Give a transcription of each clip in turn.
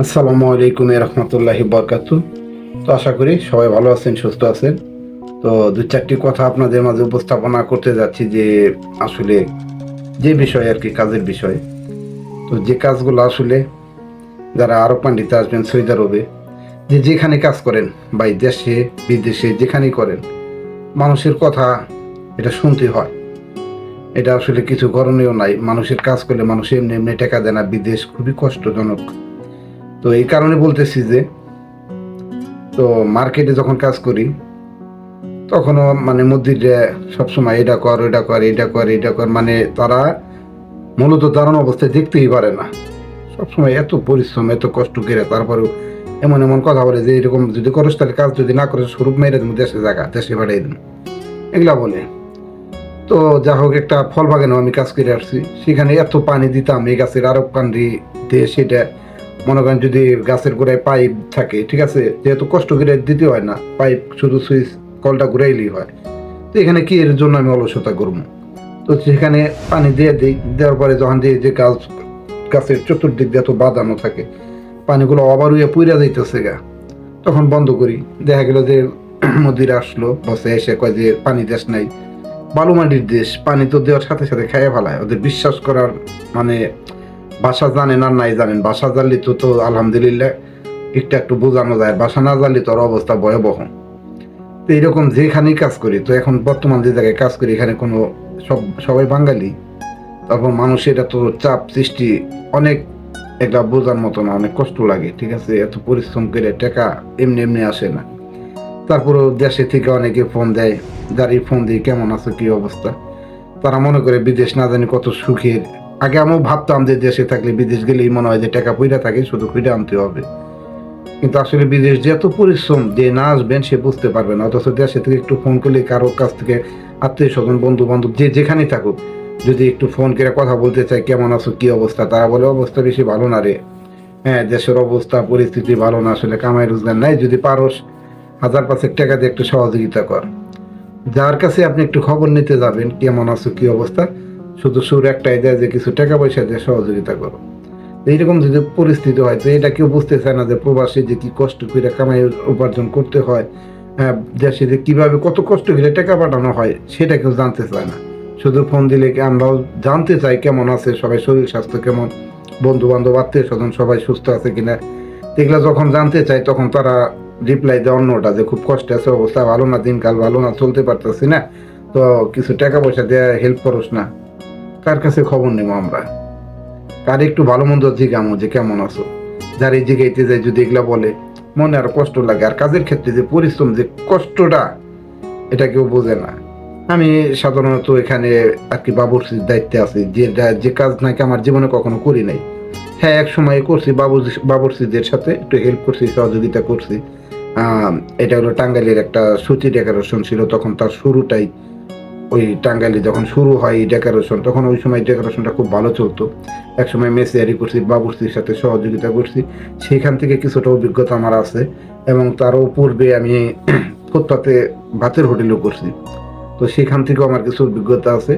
আসসালামু আলাইকুম রহমতুল্লাহি বরকাত তো আশা করি সবাই ভালো আছেন, সুস্থ আছেন। তো দু চারটি কথা আপনাদের মাঝে উপস্থাপনা করতে যাচ্ছি যে, আসলে যে বিষয় আর কি, কাজের বিষয়। তো যে কাজগুলো আসলে যারা আরব পান্ডিতে আসবেন, সৌদি আরবে, যে যেখানে কাজ করেন, বা দেশে, বিদেশে যেখানেই করেন, মানুষের কথা এটা শুনতে হয়। এটা আসলে কিছু করণীয় নাই। মানুষের কাজ করলে মানুষ এমনি এমনি টাকা দেয় না। বিদেশ খুবই কষ্টজনক। তো এই কারণে বলতেছি যে, তো মার্কেটে যখন কাজ করি, তখনও মানে মন্দিরে সবসময় এটা কর এটা কর এটা কর এটা কর মানে তারা মূলত দাঁড়ানো অবস্থায় দেখতেই পারে না। সবসময় এত পরিশ্রম, এত কষ্ট করে তারপরেও এমন এমন কথা বলে যে, এরকম যদি করস তাহলে কাজ যদি না করে স্বরূপ মেরে দেবো, দেশে জায়গা, দেশে বাড়িয়ে দেবো। এগুলা বলে। তো যা হোক একটা ফল বাগানেও আমি কাজ করে আসছি। সেখানে এত পানি দিতাম, এই গাছের আরব কান্ডি দিয়ে সেটা মনে করেন যদি গাছের গোড়ায় পাইপ থাকে, ঠিক আছে? যেহেতু কষ্ট করে দিতে হয় না, পাইপ শুধু সুইচ কলটা ঘুরাইলেই হয়। তো এখানে কি এর জন্য আমি অলসতা করব? তো সেখানে পানি দিয়ে দিই, দেওয়ার পরে যখন দিয়ে যে গাছ, গাছের চতুর্দিক দিয়ে এত বাঁধানো থাকে, পানিগুলো আবার উইয়া পুইরা যাইতেছে গা। তখন বন্ধ করি। দেখা গেল যে মদির আসলো, বসে এসে কয় যে, পানি দেশ নাই। বালু মাটির দেশ, পানি তো দেওয়ার সাথে সাথে খেয়ে ফেলায়। ওদের বিশ্বাস করার মানে ভাষা জানেন আর নাই জানেন? ভাষা জানলে তো তো আলহামদুলিল্লাহ একটু একটু বোঝানো যায়। ভাষা না জানলে তোর অবস্থা ভয়াবহ। তো এইরকম যেখানেই কাজ করি, তো এখন বর্তমান যে জায়গায় কাজ করি, এখানে কোনো সব, সবাই বাঙালি। তারপর মানুষের এত চাপ সৃষ্টি অনেক একটা বোঝার মতো না, অনেক কষ্ট লাগে, ঠিক আছে? এত পরিশ্রম করে টাকা এমনি এমনি আসে না। তারপরেও দেশে থেকে অনেকে ফোন দেয় যারই ফোন দিয়ে কেমন আছো? কি অবস্থা? তারা মনে করে বিদেশ না জানি কত সুখের। আগে আমিও ভাবতাম যে দেশে থাকলে বিদেশ গেলেই মনে হয় যে টাকা পইরা থাকে, শুধু ফিরে আনতে হবে। কিন্তু আসলে বিদেশ যে এত পরিশ্রম যে না আসবেন সে বুঝতে পারবে না। অথচ দেশে থেকে একটু ফোন করলে কারও কাছ থেকে আত্মীয় স্বজন বন্ধু বান্ধব যে যেখানেই থাকুক, যদি একটু ফোন করে কথা বলতে চাই কেমন আছো? কি অবস্থা? তারা বলে, অবস্থা বেশি ভালো না রে। হ্যাঁ দেশের অবস্থা, পরিস্থিতি ভালো না, আসলে কামাই রোজগার নাই। যদি পারস, হাজার পাঁচেক টাকা দিয়ে একটু সহযোগিতা কর। যার কাছে আপনি একটু খবর নিতে যাবেন, কেমন আছো? কি অবস্থা? শুধু সুর একটাই দেয় যে কিছু টাকা পয়সা দিয়ে সহযোগিতা করো। এইরকম যদি পরিস্থিতি হয় তো এটা কেউ বুঝতে চায় না যে প্রবাসী যে কি কষ্ট করে কামাই উপার্জন করতে হয় হ্যাঁ, দেশে যে কীভাবে কত কষ্ট করে টাকা পাঠানো হয় সেটা কেউ জানতে চায় না। শুধু ফোন দিলে আমরাও জানতে চাই কেমন আছে সবাই শরীর স্বাস্থ্য কেমন বন্ধু বান্ধব আত্মীয় স্বজন সবাই সুস্থ আছে কিনা। এগুলো যখন জানতে চাই তখন তারা রিপ্লাই দেয় অন্যটা যে খুব কষ্ট আছে অবস্থা ভালো না দিনকাল ভালো না চলতে পারতেছি না তো কিছু টাকা পয়সা দিয়ে হেল্প করোস না। কার কাছে খবর নেব আমরা? কার একটু ভালো মন্দ জিগামো যে কেমন আছো? যার এই জিগাইতে যায় যদি এগুলা বলে, মনে আর কষ্ট লাগে। আর কাজের ক্ষেত্রে যে পরিশ্রম যে কষ্টটা, এটা কেউ বোঝে না। আমি সাধারণত এখানে আর কি বাবুর্চির দায়িত্বে আছি। যে যে কাজ নাকি আমার জীবনে কখনো করি নাই। হ্যাঁ এক সময় করছি বাবু বাবুর্চিদের সাথে একটু হেল্প করছি, সহযোগিতা করছি। এটা হলো টাঙ্গাইলের একটা সূচি ডেকোরেশন ছিল, তখন তার শুরুটাই ওই টাঙ্গাইলে যখন শুরু হয় এই ডেকোরেশন তখন ওই সময় ডেকোরেশনটা খুব ভালো চলতো। এক সময় মেসিয়ারি করছি, বাবুর্চির সাথে সহযোগিতা করছি। সেখান থেকে কিছুটা অভিজ্ঞতা আমার আছে এবং তারও পূর্বে আমি ফুটপাতে ভাতের হোটেলও করছি। তো সেখান থেকেও আমার কিছু অভিজ্ঞতা আছে।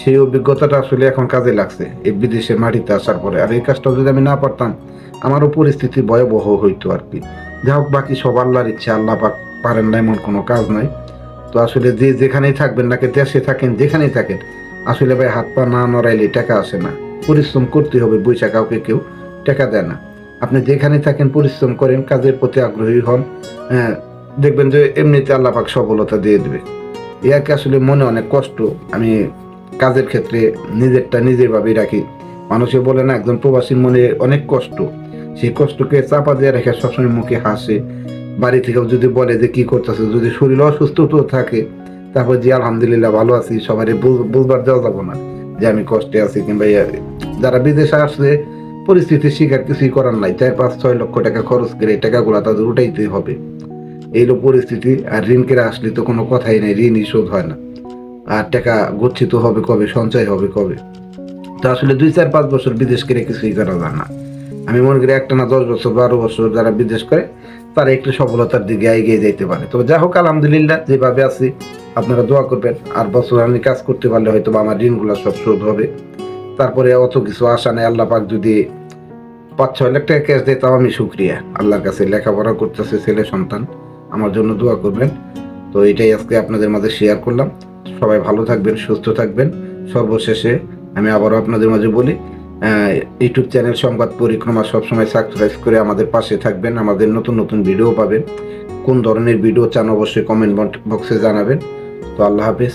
সেই অভিজ্ঞতাটা আসলে এখন কাজে লাগছে এই বিদেশের মাটিতে আসার পরে। আর এই কাজটা যদি আমি না পারতাম, আমারও পরিস্থিতি ভয়াবহ হইতো আর কি। যা হোক বাকি সব আল্লাহর ইচ্ছে, আল্লাহ পারেন না এমন কোনো কাজ নাই। তো আসলে যে যেখানেই থাকবেন নাকি দেশে থাকেন যেখানেই থাকেন আসলে ভাই হাত পা না নড়াইলে টাকা আসে না। পরিশ্রম করতে হবে বৈশা কাউকে কেউ টাকা দেয় না। আপনি যেখানে থাকেন পরিশ্রম করেন কাজের প্রতি আগ্রহী হন হ্যাঁ, দেখবেন যে এমনিতে আল্লাহ পাক সফলতা দিয়ে দেবে। ইয়াকে আসলে মনে অনেক কষ্ট? আমি কাজের ক্ষেত্রে নিজেরটা নিজের ভাবেই রাখি। মানুষে বলে না একজন প্রবাসীর মনে অনেক কষ্ট। সেই কষ্টকে চাপা দিয়ে রেখে সবসময় মুখে হাসে। বাড়ি থেকেও যদি বলে যে কি করতেছে, যদি শরীর অসুস্থ তো থাকে, তারপর যে আলহামদুলিল্লাহ ভালো আছি, সবারই বুঝবার দেওয়া যাব না যে আমি কষ্টে আছি কিংবা। যারা বিদেশে আসলে পরিস্থিতির শিকার কিছুই করার নাই, চার, পাঁচ, ছয় লক্ষ টাকা খরচ করে এই টাকাগুলো তাদের উঠাইতে হবে। এইলো পরিস্থিতি, আর ঋণ কেড়ে আসলে তো কোনো কথাই নেই, ঋণই শোধ হয় না। আর টাকা গচ্ছিত হবে কবে, সঞ্চয় হবে কবে? তো আসলে দুই, চার, পাঁচ বছর বিদেশ করে কিছুই করা যায় না। আমি মনে করি একটা না দশ বছর, বারো বছর যারা বিদেশ করে, তারা একটু সফলতার দিকে এগিয়ে যেতে পারে। তবে যা হোক, আলহামদুলিল্লাহ, যেভাবে আছি, আপনারা দোয়া করবেন, আর বছর আমি কাজ করতে পারলে হয়তো আমার ঋণগুলো সব শোধ হবে। তারপরে অত কিছু আশা নেই, আল্লাহ পাক যদি পাঁচ, ছয় লাখ টাকা ক্যাশ দেয়, তাও আমি সুক্রিয়া আল্লাহর কাছে লেখাপড়া করতেছে ছেলে সন্তান, আমার জন্য দোয়া করবেন। তো এটাই আজকে আপনাদের মাঝে শেয়ার করলাম। সবাই ভালো থাকবেন, সুস্থ থাকবেন। সর্বশেষে আমি আবারও আপনাদের মাঝে বলি ইউটিউব চ্যানেল সংবাদ পরিক্রমা সবসময় সাবস্ক্রাইব করে আমাদের পাশে থাকবেন, আমাদের নতুন নতুন ভিডিও পাবেন। কোন ধরনের ভিডিও চান অবশ্যই কমেন্ট বক্সে জানাবেন। তো আল্লাহ হাফিজ।